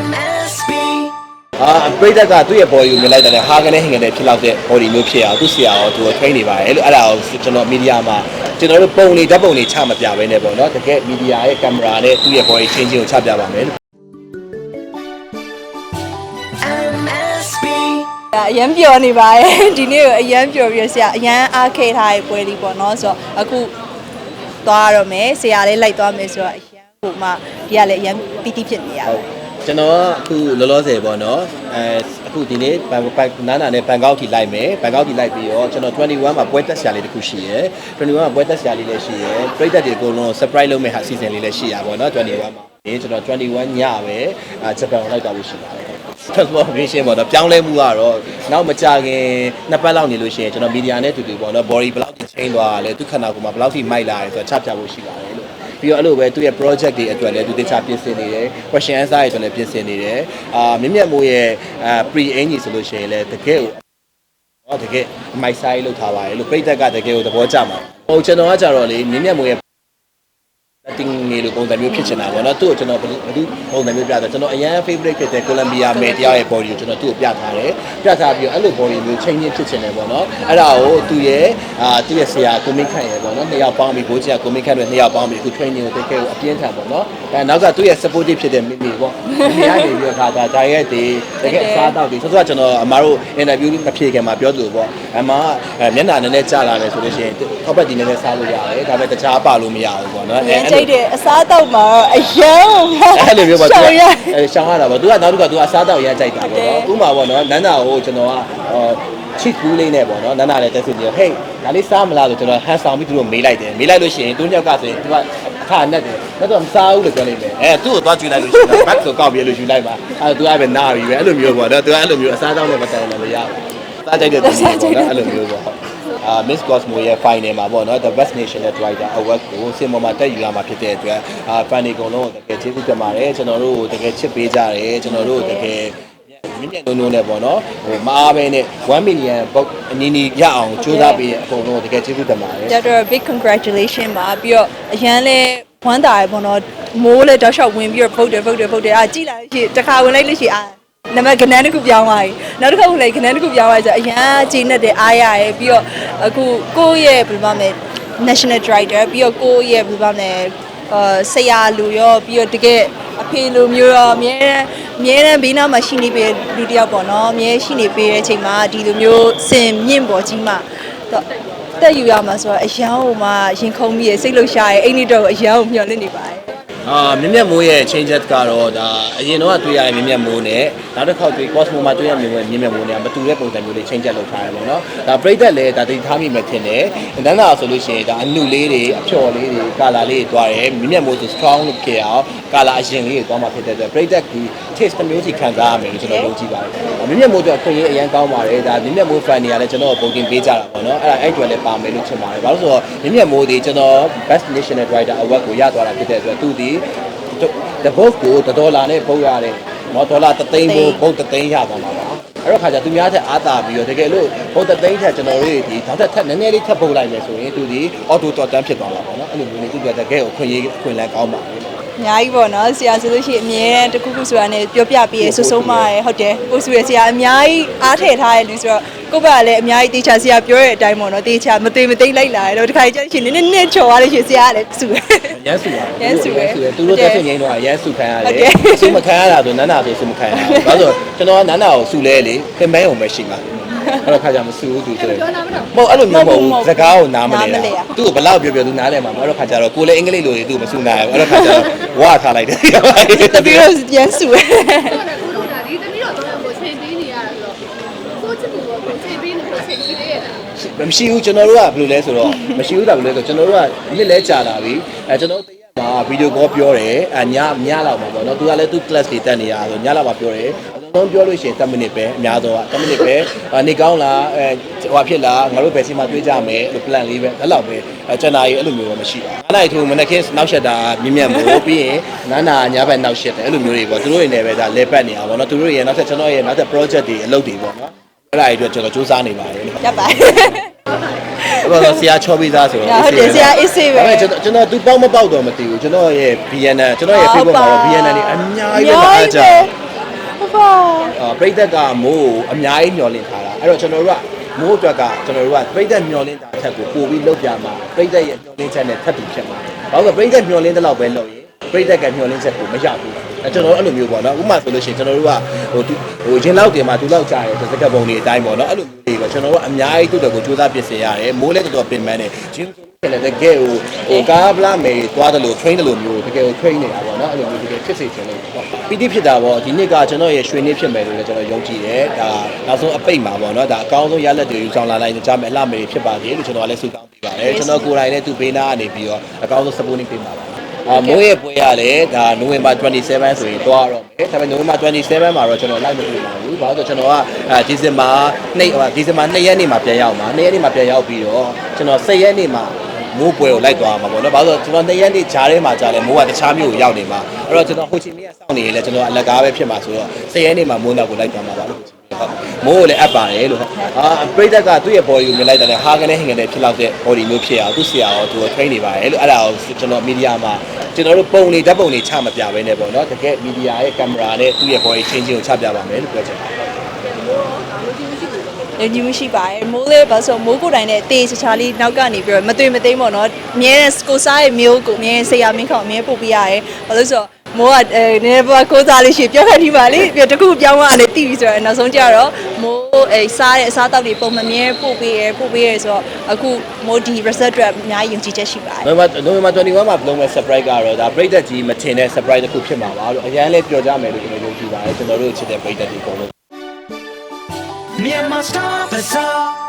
MSB အာပရိသတ်ကသူ့ရဲ့ body ကိုမြင်လိုက်တယ်ဟာကနေဟင်ကနေဖြစ်လောက်တဲ့ body မျိုးဖြစ်အောင်သူ့ဆရာရောသူကို train နေပါတယ်အဲ့လိုအဲ့ဒါကိုကျွန်တော် media မှာကျွန်တော်တို့ပုံနေဓာတ်ပုံနေချမပြဘဲနဲ့ပေါ့နော်တကယ် media ရဲ့ camera နဲ့သူ့ရဲ့ body change ကိုချပြပါမယ်လို့ MSB အရန်ပျော်နေပါတယ်ဒီနေ့ကိုအရန်ပျော်ပြီးတော့ဆရာအရန်အားခဲထားတဲ့ပွဲလေးပေါ့နော်ဆိုတော့အခုသွားရတော့မယ်ဆရာလေးလိုက်သွားမယ်ဆိုတော့အရန်ဟိုမှဒီကလည်းအရန်ပီတိဖြစ်နေရဟုတယ်တ် ကျွန်တော်ကအခုလောလောဆယ်ပေါ့နော်အဲအခုဒီနေ့ဘန်ဘန်နာနာနဲ့ဘန်ကောက်ထိလိုက်မယ်ဘန်ကောက်ထိလိုက်ပြီးတော့ကျွန်တော်21မှာပွဲတက်ဆရာလေးတစ်ခုရှိရယ်21မှာပွဲတက်ဆရာလေးလည်းရှိရယ်ပရိသတ်တွေအကုန်လုံး surprise လုပ်မဲ့ဟာ season လေးလည်းရှိရပါပေါ့နော်21မှာဒီကျွန်တော်21ညပဲအာဂျပန်ကိုလိုက်သွားလို့ရှိပါတယ် transformation ပေါ့နော်ပြောင်းလဲမှုကတော့နောက်မကြခင်နှစ်ပတ်လောက်နေလို့ရှိရင်ကျွန်တော် media နဲ့တူတူပေါ့နော် body ဘယ်လောက်ထိ change သွားတာလဲသူခန္ဓာကိုယ်မှာဘယ်လောက်ထိမိုက်လာတယ်ဆိုတော့ချပြဖို့ရှိပါတယ်လို့ ပြီးတော့အဲ့လိုပဲသူ့ရဲ့ project တွေအတွက်လည်းသူတခြားပြင်ဆင်နေတယ် question answer တွေအတွက်လည်းပြင်ဆင်နေတယ်အာမြင့်မြတ်မိုးရဲ့အာ pre aim ကြီးဆိုလို့ရှိရင်လည်းတကယ်ကိုတော့တကယ်မိုက်ဆိုင်လောက်ထားပါတယ်လို့ပြိတ္တကတကယ်ကိုသဘောကျမှာဟိုကျွန်တော်ကကြတော့လေမြင့်မြတ်မိုးရဲ့ setting နေလို့ပုံစံမျိုးဖြစ်ချင်တာပေါ့နော်သူ့ကိုကျွန်တော်ဘယ်သူပုံစံမျိုးပြတော့ကျွန်တော်အရန် favorite ဖြစ်တဲ့ Colombia မယ်တရားရဲ့ body ကိုကျွန်တော်သူ့ကိုပြထားတယ်ပြထားပြီးတော့အဲ့လို body မျိုးချိန်ချင်းဖြစ်ချင်တယ်ပေါ့နော်အဲ့ဒါကိုသူ့ရဲ့အာသူ့ရဲ့ဆရာကိုမိတ်ခန့်ရဲ့ပေါ့နော်နှစ်ယောက်ပေါင်းပြီးဘိုးကြီးကကိုမိတ်ခန့်တွေနှစ်ယောက်ပေါင်းပြီးအခု training ကိုတကယ်ကိုအပြင်းထန်ပေါ့နော်အဲနောက်ကသူ့ရဲ့ supportive ဖြစ်တဲ့မိမိပေါ့မိမိကနေပြီးတော့ခါတာဒါရဲ့ဒီတကယ်အစားအသောက်တွေဆိုတော့ကျွန်တော်အမားတို့ interview မဖြေခင်မှာပြောသလိုပေါ့အမားမျက်နှာနည်းနည်းကျလာတယ်ဆိုလို့ရှိရင်ထောက်ပတ်ဒီနည်းနည်းစားလို့ရတယ်ဒါပေမဲ့တခြားပါလို့မရဘူးပေါ့နော်အရန်ကြိတ်တယ်အစားတော့မှာတော့အရန်အဲ့လိုမျိုးပေါ့ရှောင်ရအဲရှောင်းရတာပေါ့သူကနောက်တစ်ခါသူကအစားတောက်ရမ်းကြိုက်တာပေါ့နော်ဥမာပေါ့နော်နန်းနာကိုကျွန်တော်ကချစ်ကူးလေးနဲ့ပေါ့နော်နန်းနာလည်းတက်စစ်ကြဟေးဒါလေးစားမလားဆိုကျွန်တော်ဟန်ဆောင်ပြီးသူတို့မေးလိုက်တယ်မေးလိုက်လို့ရှိရင်သူညောက်ကဆိုရင်သူကအခါနဲ့တယ်တော့တော့မစားဘူးလို့ပြောလိုက်မယ်အဲသူ့ကိုသွားကြည့်လိုက်လို့ရှိရင်ဘတ်ဆိုကောက်ပြီးလို့ယူလိုက်ပါအဲသူကပဲနာပြီပဲအဲ့လိုမျိုးပေါ့နော်သူကအဲ့လိုမျိုးအစားတောက်နဲ့မတိုင်လည်းမရဘူးစားကြိုက်တဲ့သူပေါ့နော်အဲ့လိုမျိုးပေါ့အာ Miss Cosmo ရဲ့ final မှာပေါ့နော် The Best National Driver Award ကိုစင်ပေါ်မှာတက်ယူလာမှာဖြစ်တဲ့အတွက်အာ fan တွေအကုန်လုံးကိုတကယ်ကျေးဇူးတင်ပါတယ်ကျွန်တော်တို့ကိုတကယ်ချစ်ပေးကြတယ်ကျွန်တော်တို့ကိုတကယ်မြင့်မြတ်နိုးနိုးနဲ့ပေါ့နော်ဟိုမအားပဲနဲ့1 million ဘုတ်အနည်းနည်းရအောင်ကြိုးစားပေးတဲ့အကုန်လုံးကိုတကယ်ကျေးဇူးတင်ပါတယ်ကြတော့ big congratulation ပါပြီးတော့အရန်လဲဝမ်းသာရပေါ့နော်မိုးလဲတောက်လျှောက်ဝင်ပြီးတော့ဖုတ်တယ်ဖုတ်တယ်ဖုတ်တယ်အာကြည့်လာလို့ရှိရင်တစ်ခါဝင်လိုက်လို့ရှိရင်အာ နံပါတ်ကနန်းတစ်ခုပြောင်းသွားပြီနောက်တစ်ခါဝင်လိုက်ကနန်းတစ်ခုပြောင်းသွားပြီဆိုအရန်ကြည်နဲ့တယ်အားရရယ်ပြီးတော့အခုကိုယ့်ရဲ့ဘယ်လိုမှမလဲ national director ပြီးတော့ကိုယ့်ရဲ့ဘယ်လိုမှမလဲအာဆရာလူရောပြီးတော့တကယ်အဖေလိုမျိုးရောအမြဲတမ်းအမြဲတမ်းဘေးနားမှာရှိနေပေလူတစ်ယောက်ပေါ့နော်အမြဲရှိနေပေတဲ့အချိန်မှာဒီလိုမျိုးစင်မြင့်ပေါ်ကြီးမှာတော့တက်ယူရမှာဆိုတော့အရန်ဟိုမှာရင်ခုန်ပြီးရစိတ်လှုပ်ရှားရအဲ့ဒီတော့အရန်ကိုမျှော်လင့်နေပါတယ် အာမြင့်မြတ်မိုးရဲ့ changes ကတော့ဒါအရင်တော့တွေ့ရတဲ့မြင့်မြတ်မိုးနဲ့နောက်တစ်ခေါက်တွေ့ Cosmo မှာတွေ့ရမြင့်မြတ်မြင့်မြတ်မိုးနဲ့မတူတဲ့ပုံစံမျိုးလေး change လုပ်ထားတယ်ပေါ့နော်ဒါပြိသက်လည်းဒါတတိထားမိမယ်ထင်တယ်နန်းနာဆိုလို့ရှိရင်ဒါအနုလေးတွေအဖျော်လေးတွေကာလာလေးတွေတွားတယ်မြင့်မြတ်မိုးဆို strong လို့ဖြစ်အောင်ကာလာအရင်လေးတွေတွားမှာဖြစ်တဲ့အတွက်ပြိသက်ဒီ case တစ်မျိုးစီခံစားရမယ်လို့ကျွန်တော်ယုံကြည်ပါတယ်မြင့်မြတ်မိုးအတွက်ခွင့်ရအရင်ကောင်းပါတယ်ဒါမြင့်မြတ်မိုး fan တွေကလည်းကျွန်တော်ကို booking ပေးကြတာပေါ့နော်အဲ့ဒါအဲ့ကျွဲလည်းပါမယ်လို့ထင်ပါတယ်ဘာလို့ဆိုတော့မြင့်မြတ်မိုးဒီကျွန်တော် best national writer award ကိုရသွားတာဖြစ်တဲ့အတွက်သူဒီ the book ကိုဒေါ်လာနဲ့ပုံရတယ်နော်ဒေါ်လာ3သိန်းကိုပုံ3သိန်းရသွားမှာပါအဲ့တော့ခါကြသူများတဲ့အားသာပြီးတော့တကယ်လို့ဘုတ်တသိန်းထက်ကျွန်တော်တို့ဒီနောက်ထပ်ထက်နည်းနည်းလေးထပ်ပုတ်လိုက်မယ်ဆိုရင်သူဒီအော်တိုတော်တန်းဖြစ်သွားတာပေါ့နော်အဲ့လိုမျိုးနေသူပြတကယ်ကိုခွင့်ရေးခွင့်လန်းကောင်းပါ အများကြီးပေါ့နော်ဆရာဆိုလို့ရှိရင်အမြဲတမ်းတစ်ခုခုဆိုတာနဲ့ပြောပြပြီးရဆွဆုံးမရဟုတ်တယ်ကိုစုရဆရာအများကြီးအားထည့်ထားတဲ့လူဆိုတော့ ကိုယ့်ဘက်ကလည်းအများကြီးတေချာဆရာပြောတဲ့အတိုင်းပေါ့နော်တေချာမသိမသိလိုက်လာတယ်တော့ဒီခါကျရင်နည်းနည်းနည်းချော်သွားလို့ရှိရင်ဆရာကလည်းစုတယ်ရမ်းစုပါရမ်းစုတယ်သူတို့တက်ဆွငိမ့်တော့ရမ်းစုခံရဟုတ်တတယ်ယ်စုမခံရတာဆိုနန်းနာဆိုစုမခံရဘူးဘာလို့ကျွန်တော်ကနန်းနာကိုစုလဲလေခင်မဲုံပဲရှိမှာအဲ့တော့ခါကျမစုဘူးသူဆိုတယ်မဟုတ်အဲ့လိုမျိုးမဟုတ်ဘူးစကားကိုနားမလဲတာသူ့ကိုဘလောက်ပြောပြောသူနားလဲမှာအဲ့တော့ခါကျတော့ကိုလည်းအင်္ဂလိပ်လိုတွေသူ့မစုနိုင်ဘူးအဲ့တော့ခါကျတော့ဝါထားလိုက်တယ်တပီတော့ရမ်းစုတယ် ချိန်ပေးနေရတာဆိုတော့ကိုချစ်သူကိုကိုချိန်ပေးနေလို့ချိန်ပေးရတာမရှိဘူးကျွန်တော်တို့ကဘယ်လိုလဲဆိုတော့မရှိဘူးတာဘယ်လိုလဲဆိုကျွန်တော်တို့ကနှစ်လဲကြာလာပြီအဲကျွန်တော်တရက်မှာဗီဒီယိုကောပြောတယ်အညညလောက်မှာပေါ့နော်သူကလည်းသူ class တွေတက်နေရဆိုညလောက်မှာပြောတယ် အဆုံးပြောလို့ရှိရင်10မိနစ်ပဲအများဆုံးက10မိနစ်ပဲနေကောင်းလားအဲဟိုဖြစ်လားငါတို့ဘယ်စီမှာတွေးကြမယ်လို့ plan လေးပဲအဲ့လောက်ပဲအဲကျွန်တော်ကြီးအဲ့လိုမျိုးတော့မရှိပါဘူး9နိုင်ထိုးမနေ့ကနောက်ဆက်တာမြင့်မြတ်မို့ပြီးရင်နာနာညဘက်နောက်ဆက်တယ်အဲ့လိုမျိုးတွေပေါ့သူတို့တွေလည်းပဲဒါလဲပတ်နေတာပေါ့နော်သူတို့ရဲ့နောက်ဆက်ကျွန်တော်ရဲ့နောက်ဆက် project တွေအလုပ်တွေပေါ့နော်အဲ့ဒါတွေအတွက်ကျွန်တော်စူးစမ်းနေပါတယ်လို့ရပါဘာလို့ဆရာချောပြီးသားဆိုတော့ဟုတ်တယ်ဆရာအေးဆေးပဲဒါပေမဲ့ကျွန်တော်ကျွန်တော်သူပေါက်မပေါက်တော့မသိဘူးကျွန်တော်ရဲ့ BNN ကျွန်တော်ရဲ့ Facebook မှာတော့ BNN နေအများကြီးပဲအားကြ ဟုတ်ပါအာပြိသက်ကမိုးကိုအများကြီးမျှော်လင့်ထားတာအဲ့တော့ကျွန်တော်တို့ကမိုးအတွက်ကကျွန်တော်တို့ကပြိသက်မျှော်လင့်တာထက်ကိုပိုပြီးလုပ်ပြမှာပြိသက်ရဲ့မျှော်လင့်ချက်နဲ့ထပ်တူဖြစ်မှာဘာလို့လဲပြိသက်မျှော်လင့်တဲ့လောက်ပဲလုပ်ရင်ပြိသက်ကမျှော်လင့်ချက်ကိုမရဘူး အဲကျွန်တော်တို့အဲ့လိုမျိုးပေါ့နော်ဥပမာဆိုလို့ရှိရင်ကျွန်တော်တို့ကဟိုသူဟိုရင်လောက်တင်မှာသူလောက်ကြာတယ်စကပ်ပုံတွေအတိုင်းပေါ့နော်အဲ့လိုမျိုးတွေကကျွန်တော်တို့အများကြီးတူတယ်ကိုစူးစမ်းပြင်ဆင်ရတယ်မိုးလည်းတော်တော်ပြင်ပန်းတယ်ဂျင်းဆိုလည်းတကယ်ဟိုဟိုကားပလာမေသွားတယ်လို့ train တယ်လို့မျိုးတကယ်ကို train နေတာပေါ့နော်အဲ့လိုမျိုးတကယ်ဖြစ်စေချင်လို့ပေါ့ပီတိဖြစ်တာပေါ့ဒီနှစ်ကကျွန်တော်ရဲ့ရွှေနှစ်ဖြစ်မယ်လို့လည်းကျွန်တော်ယုံကြည်တယ်ဒါနောက်ဆုံးအပိတ်မှာပေါ့နော်ဒါအကောင်းဆုံးရလက်တွေယူဆောင်လာလိုက်ကြမယ်အလှမေဖြစ်ပါစေလို့ကျွန်တော်ကလည်းဆုတောင်းပေးပါတယ်ကျွန်တော်ကိုယ်တိုင်လည်းသူပေးနာကနေပြီးတော့အကောင်းဆုံး supporting ပေးပါပါ အာမိုးရဲ့ပွဲရလေဒါနိုဝင်ဘာ27ဆိုရင်တွားတော့မယ်ဒါပေမဲ့နိုဝင်ဘာ27မှာတော့ကျွန်တော်လိုက်မတွေ့ပါဘူးဘာလို့လဲဆိုတော့ကျွန်တော်ကအဲဒီဇင်ဘာနေ့ဟိုဒီဇင်ဘာ2ရက်နေ့မှာပြန်ရောက်မှာ2ရက်နေ့မှာပြန်ရောက်ပြီးတော့ကျွန်တော်10ရက်နေ့မှာမိုးပွဲကိုလိုက်သွားမှာပေါ့နော်။ဘာလို့လဲဆိုတော့ကျွန်တော်နှစ်ရက်နေ့ဂျားထဲမှာကြာလဲမိုးကတခြားမျိုးကိုရောက်နေမှာ။အဲ့တော့ကျွန်တော်ဟိုချီမီကစောင့်နေရင်လည်းကျွန်တော်အလက်ကားပဲဖြစ်မှာဆိုတော့၁၀ရက်နေ့မှာမိုးနောက်ကိုလိုက်သွားမှာပါလို့ဟိုချီ မီကဟုတ်။မိုးကိုလည်းအပ်ပါတယ်လို့ဟုတ်။အာပြိတက်ကသူ့ရဲ့ body ကိုမြင်လိုက်တယ်ဟာကနေဟင်ကနေဖြစ်လောက်တဲ့ body မျိုးဖြစ်အောင်သူ့ဆရာရောသူက train နေပါတယ်လို့အဲ့ဒါကိုကျွန်တော်မီဒီယာမှာကျွန်တော်တို့ပုံနေဓာတ်ပုံတွေချမပြဘဲနဲ့ပေါ့နော်။တကယ်မီဒီယာရဲ့ကင်မရာနဲ့သူ့ရဲ့ body change ကိုချပြပါမယ်လို့ပြောချင်ပါတယ်။လူကြီးမရှိပါရဲ့မိုးလေးပါဆိုမိုးကိုယ်တိုင်နဲ့တေးချာချာလေးနောက်ကနေပြီးတော့မတွေ့မသိမ်းပေါ့နော်အမြဲတမ်းကိုစားရဲ့မျိုးကိုအမြဲဆရာမင်းခေါင်အမြဲပို့ပေးရတယ်ဘာလို့ဆိုတော့ မိုးကအဲနည်းနည်းပါးကိုစားလို့ရှိရင်ပြောခက်ဒီပါလေပြီးတခုပြောင်းသွားတယ်တိပြီဆိုတော့နောက်ဆုံးကျတော့မိုးအဲစားတဲ့အစားအသောက်တွေပုံမမြဲပို့ပေးရပို့ပေးရဆိုတော့အခုမိုးဒီ result တွေအများကြီးယုံကြည်ချက်ရှိပါတယ်နိုဝင်ဘာနိုဝင်ဘာ21မှာလုံးမဲ့ surprise ကတော့ဒါပရိသတ်ကြီးမထင်တဲ့ surprise တစ်ခုဖြစ်မှာပါလို့အရန်လေးပြောကြမယ်လို့ကျွန်တော်ယုံကြည်ပါတယ်ကျွန်တော်တို့ချစ်တဲ့ပရိသတ်တွေအကုန်လုံး Myanmar Star Bazaar